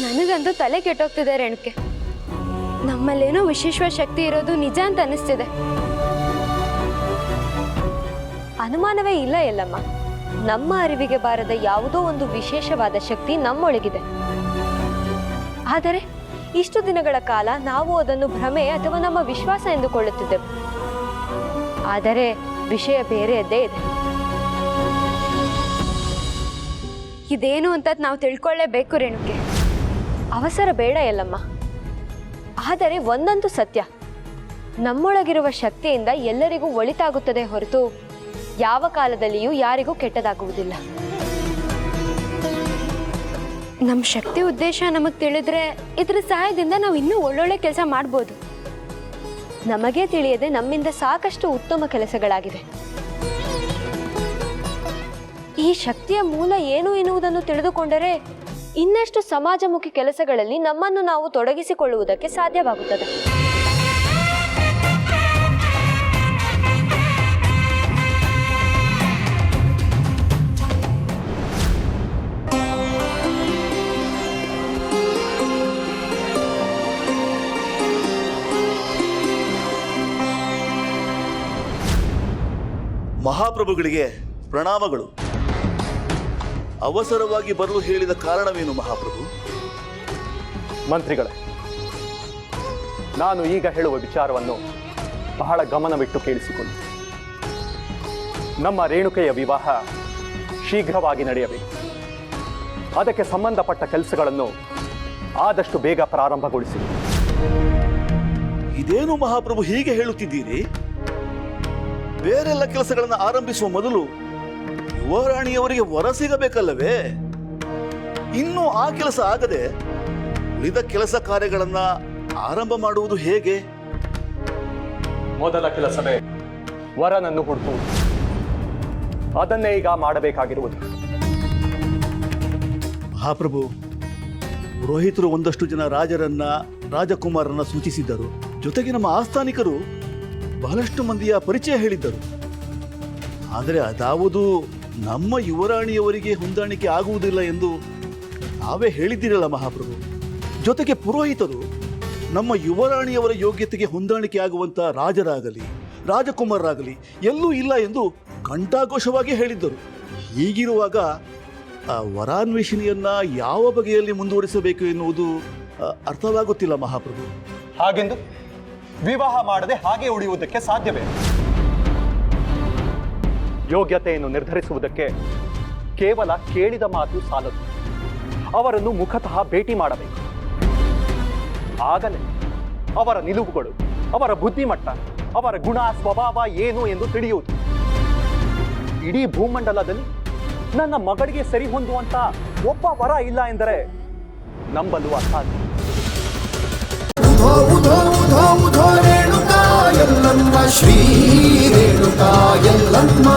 ನನಗಂತೂ ತಲೆ ಕೆಟ್ಟೋಗ್ತಿದೆ ರೇಣುಕೆ. ನಮ್ಮಲ್ಲೇನೋ ವಿಶೇಷ ಶಕ್ತಿ ಇರೋದು ನಿಜ ಅಂತ ಅನಿಸ್ತಿದೆ. ಅನುಮಾನವೇ ಇಲ್ಲ ಎಲ್ಲಮ್ಮ. ನಮ್ಮ ಅರಿವಿಗೆ ಬಾರದ ಯಾವುದೋ ಒಂದು ವಿಶೇಷವಾದ ಶಕ್ತಿ ನಮ್ಮೊಳಗಿದೆ. ಆದರೆ ಇಷ್ಟು ದಿನಗಳ ಕಾಲ ನಾವು ಅದನ್ನು ಭ್ರಮೆ ಅಥವಾ ನಮ್ಮ ವಿಶ್ವಾಸ ಎಂದುಕೊಳ್ಳುತ್ತಿದ್ದೆವು. ಆದರೆ ವಿಷಯ ಬೇರೆಯದ್ದೇ ಇದೆ. ಇದೇನು ಅಂತ ನಾವು ತಿಳ್ಕೊಳ್ಳೇಬೇಕು ರೇಣುಕೆ. ಅವಸರ ಬೇಡ ಎಲ್ಲಮ್ಮ. ಆದರೆ ಒಂದಂತೂ ಸತ್ಯ. ನಮ್ಮೊಳಗಿರುವ ಶಕ್ತಿಯಿಂದ ಎಲ್ಲರಿಗೂ ಒಳಿತಾಗುತ್ತದೆ ಹೊರತು ಯಾವ ಕಾಲದಲ್ಲಿಯೂ ಯಾರಿಗೂ ಕೆಟ್ಟದಾಗುವುದಿಲ್ಲ. ನಮ್ಮ ಶಕ್ತಿ ಉದ್ದೇಶ ನಮಗೆ ತಿಳಿದ್ರೆ ಇದರ ಸಹಾಯದಿಂದ ನಾವು ಇನ್ನೂ ಒಳ್ಳೊಳ್ಳೆ ಕೆಲಸ ಮಾಡ್ಬೋದು. ನಮಗೇ ತಿಳಿಯದೆ ನಮ್ಮಿಂದ ಸಾಕಷ್ಟು ಉತ್ತಮ ಕೆಲಸಗಳಾಗಿವೆ. ಈ ಶಕ್ತಿಯ ಮೂಲ ಏನು ಎನ್ನುವುದನ್ನು ತಿಳಿದುಕೊಂಡರೆ ಇನ್ನಷ್ಟು ಸಮಾಜಮುಖಿ ಕೆಲಸಗಳಲ್ಲಿ ನಮ್ಮನ್ನು ನಾವು ತೊಡಗಿಸಿಕೊಳ್ಳುವುದಕ್ಕೆ ಸಾಧ್ಯವಾಗುತ್ತದೆ. ಮಹಾಪ್ರಭುಗಳಿಗೆ ಪ್ರಣಾಮಗಳು. ಅವಸರವಾಗಿ ಬರಲು ಹೇಳಿದ ಕಾರಣವೇನು ಮಹಾಪ್ರಭು? ಮಂತ್ರಿಗಳೇ ನಾನು ಈಗ ಹೇಳುವ ವಿಚಾರವನ್ನು ಬಹಳ ಗಮನವಿಟ್ಟು ಕೇಳಿಸಿಕೊಂಡು ನಮ್ಮ ರೇಣುಕೆಯ ವಿವಾಹ ಶೀಘ್ರವಾಗಿ ನಡೆಯಬೇಕು. ಅದಕ್ಕೆ ಸಂಬಂಧಪಟ್ಟ ಕೆಲಸಗಳನ್ನು ಆದಷ್ಟು ಬೇಗ ಪ್ರಾರಂಭಗೊಳಿಸಿ. ಇದೇನು ಮಹಾಪ್ರಭು ಹೀಗೆ ಹೇಳುತ್ತಿದ್ದೀರಿ? ಬೇರೆಲ್ಲ ಕೆಲಸಗಳನ್ನು ಆರಂಭಿಸುವ ಮೊದಲು ಯುವರಾಣಿಯವರಿಗೆ ವರ ಸಿಗಬೇಕಲ್ಲವೇ? ಇನ್ನೂ ಆ ಕೆಲಸ ಆಗದೆ ಉಳಿದ ಕೆಲಸ ಕಾರ್ಯಗಳನ್ನ ಆರಂಭ ಮಾಡುವುದು ಹೇಗೆ? ಮೊದಲ ಕೆಲಸವೇ ವರನನ್ನು ಹುಡುಕುವುದು ಅದನ್ನೇ ಈಗ ಮಾಡಬೇಕಾಗಿರುವುದು. ಮಹಾಪ್ರಭು ಪುರೋಹಿತರು ಒಂದಷ್ಟು ಜನ ರಾಜರನ್ನ ರಾಜಕುಮಾರರನ್ನ ಸೂಚಿಸಿದ್ದರು. ಜೊತೆಗೆ ನಮ್ಮ ಆಸ್ಥಾನಿಕರು ಬಹಳಷ್ಟು ಮಂದಿಯ ಪರಿಚಯ ಹೇಳಿದ್ದರು. ಆದರೆ ಅದಾವುದು ನಮ್ಮ ಯುವರಾಣಿಯವರಿಗೆ ಹೊಂದಾಣಿಕೆ ಆಗುವುದಿಲ್ಲ ಎಂದು ನಾವೇ ಹೇಳಿದ್ದೀರಲ್ಲ ಮಹಾಪ್ರಭು. ಜೊತೆಗೆ ಪುರೋಹಿತರು ನಮ್ಮ ಯುವರಾಣಿಯವರ ಯೋಗ್ಯತೆಗೆ ಹೊಂದಾಣಿಕೆ ಆಗುವಂತ ರಾಜರಾಗಲಿ, ರಾಜಕುಮಾರರಾಗಲಿ ಎಲ್ಲೂ ಇಲ್ಲ ಎಂದು ಕಂಠಾಘೋಷವಾಗಿ ಹೇಳಿದ್ದರು. ಹೀಗಿರುವಾಗ ವರಾನ್ವೇಷಣೆಯನ್ನ ಯಾವ ಬಗೆಯಲ್ಲಿ ಮುಂದುವರಿಸಬೇಕು ಎನ್ನುವುದು ಅರ್ಥವಾಗುತ್ತಿಲ್ಲ ಮಹಾಪ್ರಭು. ಹಾಗೆಂದು ವಿವಾಹ ಮಾಡದೆ ಹಾಗೆ ಉಳಿಯುವುದಕ್ಕೆ ಸಾಧ್ಯವೇ? ಯೋಗ್ಯತೆಯನ್ನು ನಿರ್ಧರಿಸುವುದಕ್ಕೆ ಕೇವಲ ಕೇಳಿದ ಮಾತು ಸಾಲದು. ಅವರನ್ನು ಮುಖತಃ ಭೇಟಿ ಮಾಡಬೇಕು. ಆಗಲೇ ಅವರ ನಿಲುವುಗಳು, ಅವರ ಬುದ್ಧಿಮಟ್ಟ, ಅವರ ಗುಣ ಸ್ವಭಾವ ಏನು ಎಂದು ತಿಳಿಯುವುದು. ಇಡೀ ಭೂಮಂಡಲದಲ್ಲಿ ನನ್ನ ಮಗಳಿಗೆ ಸರಿ ಹೊಂದುವಂತ ಒಬ್ಬ ವರ ಇಲ್ಲ ಎಂದರೆ ನಂಬಲು ಅಸಾಧ್ಯ. ಶ್ರೀ ರೇಣುಕಾ ಎಲ್ಲಮ್ಮ